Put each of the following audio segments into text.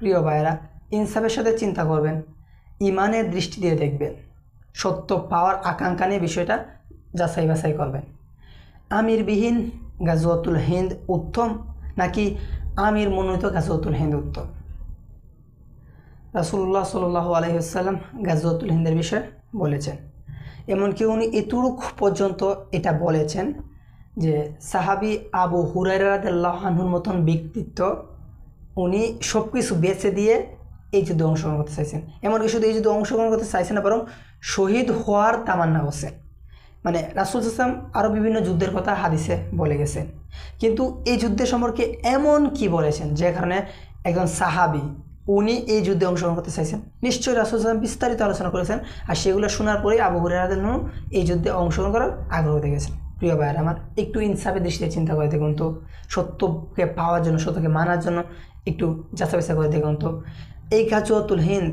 প্রিয় ভাইয়েরা, ইনসাফের সাথে চিন্তা করবেন, ইমানের দৃষ্টি দিয়ে দেখবেন, সত্য পাওয়ার আকাঙ্ক্ষা নিয়ে বিষয়টা যাচাই বাছাই করবেন। আমিরবিহীন গাজওয়াতুল হিন্দ উত্তম নাকি আমির মনোনীত গাজওয়াতুল হিন্দ উত্তম? রাসুল্লাহ সাল আলহিহাল্লাম গাজওয়াতুল হিন্দের বিষয়ে বলেছেন, এমনকি উনি এতটুক পর্যন্ত এটা বলেছেন যে সাহাবি আবু হুরাইরাদাল্লাহানুর মতন ব্যক্তিত্ব উনি সব কিছু বেছে দিয়ে এই যুদ্ধে অংশগ্রহণ করতে চাইছেন। এমনকি শুধু এই যুদ্ধে অংশগ্রহণ করতে চাইছেন না, বরং শহীদ হওয়ার তামান্না করছেন মানে রাসুল ইসলাম আরও বিভিন্ন যুদ্ধের কথা হাদিসে বলে গেছেন। কিন্তু এই যুদ্ধের সম্পর্কে এমন কি বলেছেন, যে কারণে একজন সাহাবি, উনি এই যুদ্ধে অংশগ্রহণ করতে চাইছেন? নিশ্চয়ই রাসুল ইসলাম বিস্তারিত আলোচনা করেছেন, আর সেগুলো শোনার পরেই আবু হুরাদের এই যুদ্ধে অংশগ্রহণ করার আগ্রহ দেখেছেন প্রিয় ভাইয়ের, আমার একটু ইনসাফের দৃষ্টিতে চিন্তা করে দেখুন তো। সত্যকে পাওয়ার জন্য, সত্যকে মানার জন্য একটু যাচা বাছা করে দেখুন তো। এই গাজওয়াতুল হিন্দ,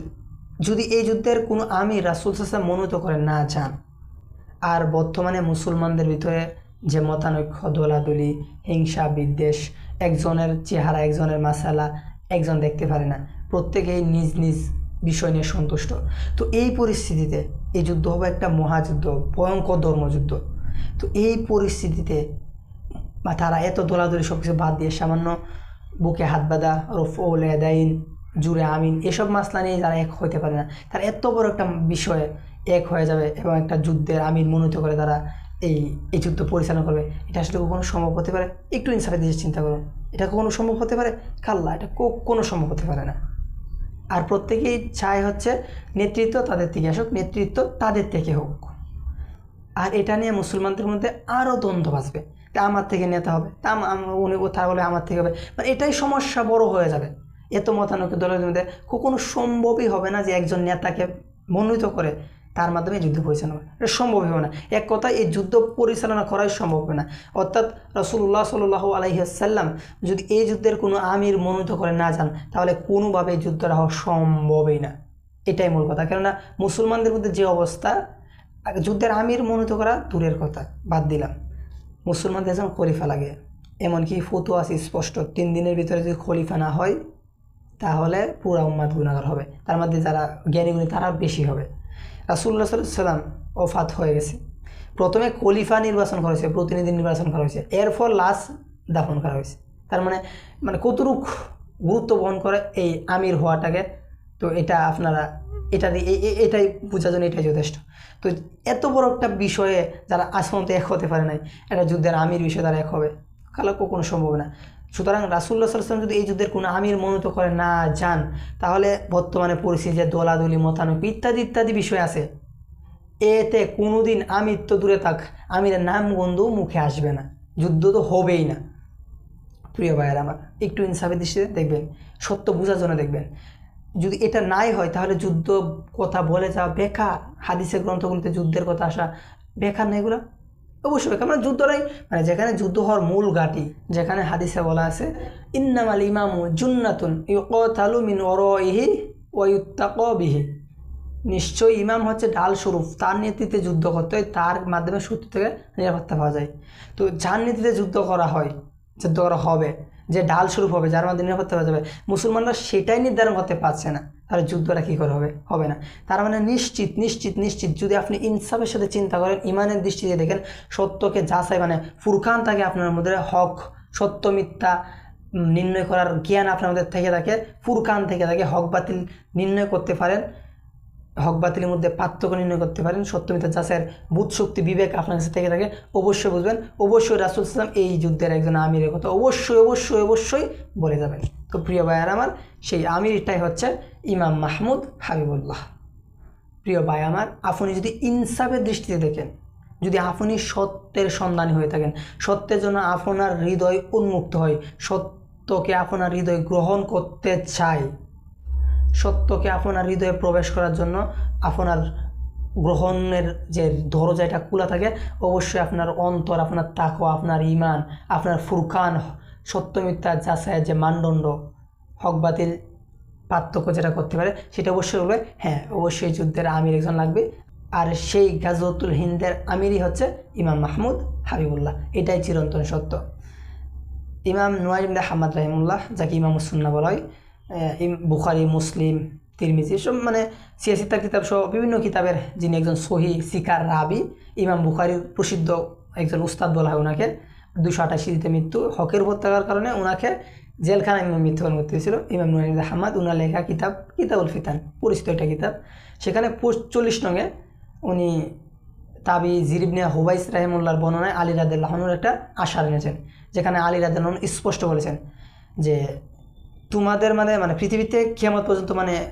যদি এই যুদ্ধের কোনো আমি রাসুল সাসা মনোনীত করে না যান আর বর্তমানে মুসলমানদের ভিতরে যে মতানৈক্য, দোলাদুলি, হিংসা, বিদ্বেষ, একজনের চেহারা, একজনের মাসালা, একজন দেখতে পারে না, প্রত্যেকেই নিজ নিজ বিষয় নিয়ে সন্তুষ্ট। তো এই পরিস্থিতিতে এই যুদ্ধ হবে একটা মহাযুদ্ধ, ভয়ঙ্কর ধর্মযুদ্ধ। তো এই পরিস্থিতিতে বা তারা এত দোলাদলি সব কিছু বাদ দিয়ে সামান্য বুকে হাত বাঁধা রফ ওলেদাইন জুড়ে আমিন এসব মাসলা নিয়ে যারা এক হইতে পারে না। তারা এত বড় একটা বিষয়ে এক হয়ে যাবে এবং একটা যুদ্ধের আমিন মনোনীত করে তারা এই এই যুদ্ধ পরিচালনা করবে। এটা আসলে কখনো সম্ভব হতে পারে? একটু ইনসাফের দিকে চিন্তা করুন। এটা কখনো সম্ভব হতে পারে? কাল্লা, এটা কোনো সম্ভব হতে পারে না। আর প্রত্যেকেই চায় হচ্ছে নেতৃত্ব তাদের থেকে আসুক, নেতৃত্ব তাদের থেকে হোক। আর এটা নিয়ে মুসলমানদের মধ্যে আরও দ্বন্দ্ব বাঁচবে। তা আমার থেকে নেতা হবে, তা উনি তারা বলে আমার থেকে হবে। মানে এটাই সমস্যা বড় হয়ে যাবে। এত মতানৈক্য দলের মধ্যে কখনো সম্ভবই হবে না যে একজন নেতাকে মনোনীত করে তার মাধ্যমে যুদ্ধ পরিচালনা করা। এটা সম্ভব হবে না। এক কথায় এই যুদ্ধ পরিচালনা করাই সম্ভব হবে না। অর্থাৎ রসুল্লাহ সাল আলহিহাসাল্লাম যদি এই যুদ্ধের কোনো আমির মনোনীত করে না যান, তাহলে কোনোভাবে যুদ্ধটা হওয়া সম্ভবই না। এটাই মূল কথা। কেননা মুসলমানদের মধ্যে যে অবস্থা যুদ্ধের আমির মনোনীত করা দূরের কথা, বাদ দিলাম। মুসলমানদের যেমন খলিফা লাগে। এমনকি ফতু আছে স্পষ্ট, তিন দিনের ভিতরে যদি খলিফা না হয়, তাহলে পুরা উম্মাদ গুণাগার হবে। তার মধ্যে যারা জ্ঞানীগুণী তারা বেশি হবে। রাসুল্লাহ সাল্লাম ওফাত হয়ে গেছে। প্রথমে খলিফা নির্বাচন করা হয়েছে, প্রতিনিধি নির্বাচন করা হয়েছে। এরপর লাশ দাফন করা হয়েছে। তার মানে মানে কতটুক গুরুত্ব বহন করে এই আমির হওয়াটাকে, তো এটা আপনারা এটা এটাই বোঝার জন্য এটাই যথেষ্ট। তো এত বড় একটা বিষয়ে যারা আসমতে এক হতে পারে নাই, একটা যুদ্ধের আমির বিষয়ে তারা এক হবে, কালো কোনো সম্ভব না। সুতরাং রাসুল্লাহ সাল্লাম যদি এই যুদ্ধের কোনো আমির মনোনীত করে না যান, তাহলে বর্তমানে পরিস্থিতি যে দোলাদলি, মতানৈক্য ইত্যাদি ইত্যাদি বিষয় আছে, এতে কোনো দিন তো দূরে থাক, আমিরের নাম গন্ধ মুখে আসবে না, যুদ্ধ তো হবেই না। প্রিয় ভাইয়ের আমার, একটু ইনসাফের দৃষ্টিতে দেখবেন, সত্য বোঝার জন্য দেখবেন। যদি এটা নাই হয়, তাহলে যুদ্ধ কথা বলে যাওয়া বেকার। হাদিসের গ্রন্থগুলিতে যুদ্ধের কথা আসা বেকার না এগুলো? অবশ্যই বেকার। মানে যুদ্ধটাই মানে যেখানে যুদ্ধ হওয়ার মূল ঘাটি, যেখানে হাদিসে বলা আছে, ইন্নামাল ইমামু জুন্নাতুন ইউকালু মিন ওরইহি ওয়ুত্তাক বিহি। নিশ্চয়ই ইমাম হচ্ছে ডাল স্বরূপ। তার নেতৃত্বে যুদ্ধ করতে হয়, তার মাধ্যমে শত্রু থেকে নিরাপত্তা পাওয়া যায়। তো যার নেতৃত্বে যুদ্ধ করা হয় যুদ্ধ করা হবে যে ডাল স্বরূপ হবে, যার মাধ্যমে নিরাপত্তা পাওয়া যাবে। মুসলমানরা সেটাই নির্ধারণ করতে পারছে না। তাহলে যুদ্ধটা কী করে হবে? হবে না। তার মানে নিশ্চিত নিশ্চিত নিশ্চিত, যদি আপনি ইনসাফের সাথে চিন্তা করেন, ইমানের দৃষ্টিতে দেখেন, সত্যকে যাচাই মানে ফুরকান থাকে আপনার মধ্যে হক, সত্য, মিথ্যা নির্ণয় করার জ্ঞান আপনার মধ্যে থেকে থাকে, ফুরকান থেকে থাকে, হক, বাতিল নির্ণয় করতে পারেন। হক বাতিলের মধ্যে পার্থক্য নির্ণয় করতে পারেন। সত্যমিতা যাচাইয়ের বুধ শক্তি বিবেক আপনার কাছে থেকে থাকে। অবশ্যই বুঝবেন, অবশ্যই রাসুল ইসলাম এই যুদ্ধের একজন আমিরের কথা অবশ্যই অবশ্যই অবশ্যই বলে যাবেন। তো প্রিয় ভাইয়ার আমার, সেই আমিরটাই হচ্ছে ইমাম মাহমুদ হাবিবুল্লাহ। প্রিয় ভাই আমার, আপনি যদি ইনসাফের দৃষ্টিতে দেখেন, যদি আপনি সত্যের সন্ধানী হয়ে থাকেন, সত্যের জন্য আপনার হৃদয় উন্মুক্ত হয়, সত্যকে আপনার হৃদয় গ্রহণ করতে চায় সত্যকে আপনার হৃদয়ে প্রবেশ করার জন্য আপনার গ্রহণের যে দরজা, এটা খোলা থাকে, অবশ্যই আপনার অন্তর, আপনার তাকো আপনার ইমান আপনার ফুরকান, সত্য মিথ্যা যাচাইয়ের যে মানদণ্ড, হক বাতিল, পার্থক্য যেটা করতে পারে, সেটা অবশ্যই বলবে হ্যাঁ অবশ্যই যুদ্ধের আমির একজন লাগবে। আর সেই গাজতুল হিন্দের আমিরই হচ্ছে ইমাম মাহমুদ হাবিবুল্লাহ, এটাই চিরন্তন সত্য। ইমাম নোয়াইমদা হাম্মদ রাহিমুল্লাহ যাকে ইমাম সুন্না বলা হয় বুখারি, মুসলিম, তিরমিজি সব মানে সিয়াসিতার কিতাব সহ বিভিন্ন কিতাবের যিনি একজন সহি সিকার রাবি, ইমাম বুখারির প্রসিদ্ধ একজন উস্তাদ বলা হয় ওনাকে দুশো আটাশিতে মৃত্যু, হকের উপর থাকার কারণে ওনাকে জেলখানায় মৃত্যুবরণ করতে হয়েছিল। ইমাম নুরাইদ আহমদ, উনার লেখা কিতাব কিতাবুল ফিতান, পরিচিত একটা কিতাব। সেখানে চল্লিশ নঙে উনি তাবি জিরিবনে হুবাইস রাহিমুল্লাহর বর্ণনায় আলী রাদিল্লাহনুর একটা আশা এনেছেন, যেখানে আলী রাদিল্লাহন স্পষ্ট বলেছেন যে তোমাদের মানে মানে পৃথিবীতে কিয়ামত পর্যন্ত মানে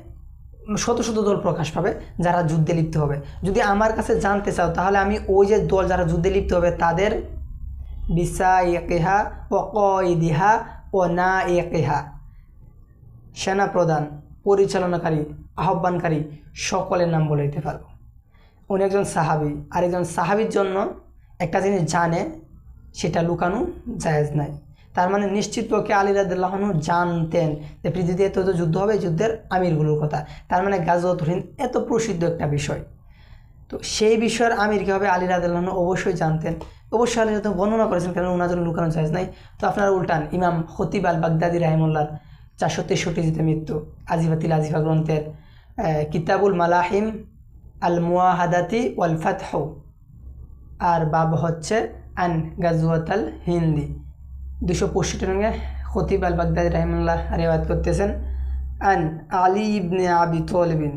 শত শত দল প্রকাশ পাবে যারা যুদ্ধে লিপ্ত হবে। যদি আমার কাছে জানতে চাও, তাহলে আমি ওই যে দল যারা যুদ্ধে লিপ্ত হবে, তাদের বিসা ইকেহা ও কইদিহা ও না একেহা সেনা প্রধান পরিচালনাকারী, আহ্বানকারী, সকলের নাম বলে দিতে পারব। উনি একজন সাহাবি। আর একজন সাহাবির জন্য একটা জিনিস জানে, সেটা লুকানো জায়েজ নাই। তার মানে নিশ্চিত পক্ষে আলী রাদুল্লাহনু জানতেন যে পৃথিবীতে এত যুদ্ধ হবে যুদ্ধের আমিরগুলোর কথা। তার মানে গাজওয়াত এত প্রসিদ্ধ একটা বিষয়। তো সেই বিষয়ের আমির কী হবে আলী রাদুল্লাহন অবশ্যই জানতেন। অবশ্যই আলী রাদ বর্ণনা করেছেন কারণ ওনার জন্য লুকানো চাইজ নাই। তো আপনারা উল্টান, ইমাম খতিব আল বাগদাদি রাহিমুল্লার চারশো তেষট্টি জিতে মৃত্যু, আজিফাতিল আজিফা গ্রন্থের কিতাবুল মালাহিম আল মুয়াহাদাতি ওয়াল ফাতহ আর বাব হচ্ছে আন গাজওয়াত আল হিন্দি। দুশো পঁয়ষট্টি রঙে খতিব আল বাগদাদি রাহিমুল্লাহ রেওয়াত করতেছেন। আন আলী ইবনে আবি তলিবিন।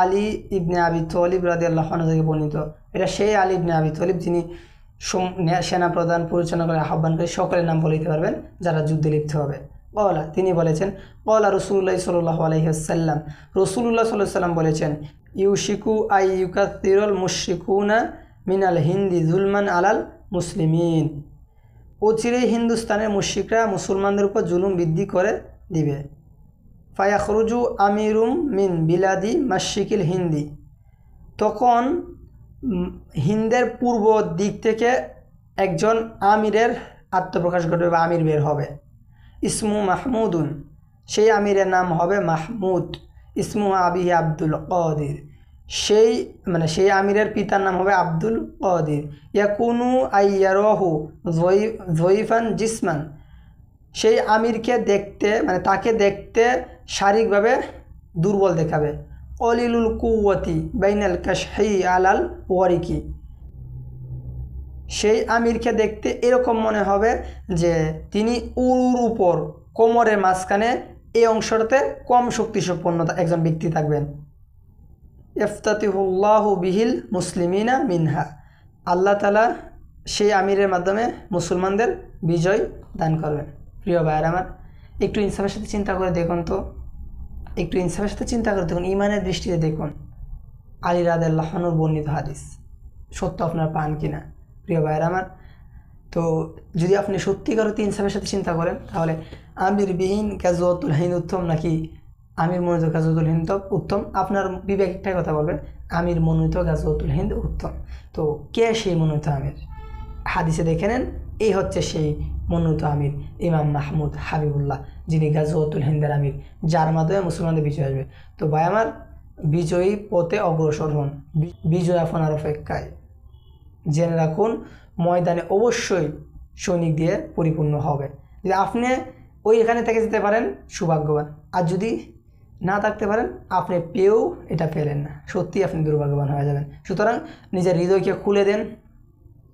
আলী ইবনে আবি তলিব রাদি আল্লাহ থেকে বর্ণিত। এটা সেই আলী ইবনে আবি তলিব যিনি সেনা প্রধান পরিচালনা করে আহ্বান করে সকলের নাম বলে দিতে পারবেন, যারা যুদ্ধে লিপ্ত হবে। কলা তিনি বলেছেন, কলা রসুল্লাহ সাল্লাহ আলহিহাসাল্লাম রসুল্লাহ সাল্লাহ সাল্লাম বলেছেন, ইউশিকু আই ইউকাতিরল মুশিকুনা মিনাল হিন্দি জুলমান আলাল মুসলিমিন। অচিরেই হিন্দুস্তানের মুশিকরা মুসলমানদের উপর জুলুম বৃদ্ধি করে দিবে। ফায়াখরুজু আমিরুম মিন বিলাদি মাসিকিল হিন্দি। তখন হিন্দের পূর্ব দিক থেকে একজন আমিরের আত্মপ্রকাশ ঘটবে বা আমির বের হবে। ইসমু মাহমুদুন। সেই আমিরের নাম হবে মাহমুদ। ইসমু আবিহি আব্দুল কদির। সেই মানে সেই আমিরের পিতার নাম হবে আব্দুল কদির। ইয়াকুনু আইয়ারহু জয়ীফান জিসমান। সেই আমিরকে দেখতে মানে তাকে দেখতে শারীরিকভাবে দুর্বল দেখাবে। অলিলুল কুয়াতি বাইনাল কাশহি আলাল ওয়ারিকি। সেই আমিরকে দেখতে এরকম মনে হবে যে তিনি উরুর উপর, কোমরের মাঝখানে এই অংশটাতে কম শক্তিসম্পন্ন একজন ব্যক্তি থাকবেন। ইফতাতিহুল্লাহু বিহিল মুসলিমিনা মিনহা। আল্লাহ তালা সেই আমিরের মাধ্যমে মুসলমানদের বিজয় দান করবেন। প্রিয় ভাইয়ের আমার, একটু ইনসাফের সাথে চিন্তা করে দেখুন তো। একটু ইনসাফের সাথে চিন্তা করে দেখুন, ইমানের দৃষ্টিতে দেখুন। আলী রাদাল্লাহনুর বর্ণিত হাদিস। সত্য আপনার পান কিনা? প্রিয় ভাইয়ের আমার, তো যদি আপনি সত্যিকার ইনসাফের সাথে চিন্তা করেন, তাহলে আমির বিহীন কাজুয়াতুল হিন্দ উত্তম নাকি আমির মনোনীত গাজওয়াতুল হিন্দ উত্তম। আপনার বিবেক একটাই কথা বলবেন, আমির মনোনীত গাজওয়াতুল হিন্দ উত্তম। তো কে সেই মনোনীত আমির? হাদিসে দেখে নেন, এই হচ্ছে সেই মনোনীত আমির, ইমাম মাহমুদ হাবিবুল্লাহ, যিনি গাজওয়াতুল হিন্দের আমির, যার মাধ্যমে মুসলমানদের বিজয় আসবে। তো ভাই আমার, বিজয়ী পথে অগ্রসর হন, বিজয় আপনার অপেক্ষায়। জেনে রাখুন, ময়দানে অবশ্যই সৈনিক দিয়ে পরিপূর্ণ হবে। যদি আপনি ওই এখানে থেকে যেতে পারেন, সৌভাগ্যবান। আর যদি না থাকতে পারেন, আপনি পেয়েও এটা পেলেন না। সত্যি আপনি দুর্ভাগ্যবান হয়ে যাবেন। সুতরাং নিজের হৃদয়কে খুলে দেন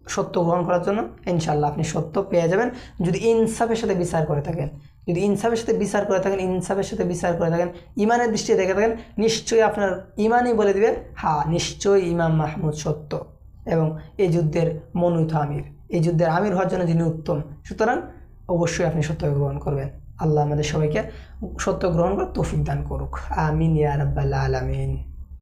সত্য গ্রহণ করার জন্য। ইনশাল্লাহ আপনি সত্য পেয়ে যাবেন। যদি ইনসাফের সাথে বিচার করে থাকেন, যদি ইনসাফের সাথে বিচার করে থাকেন, ইনসাফের সাথে বিচার করে থাকেন, ইমানের দৃষ্টিতে দেখে থাকেন, নিশ্চয়ই আপনার ইমানই বলে দিবে হ্যাঁ নিশ্চয়ই ইমাম মাহমুদ সত্য। এবং এই যুদ্ধের মনোনীত আমির, এই যুদ্ধের আমির হওয়ার জন্য যিনি উত্তম, সুতরাং অবশ্যই আপনি সত্য গ্রহণ করবেন। আল্লাহ আমাদের সবাইকে সত্য গ্রহণ করে তৌফিক দান করুক। আমিন ইয়ারব্বাল আলমিন।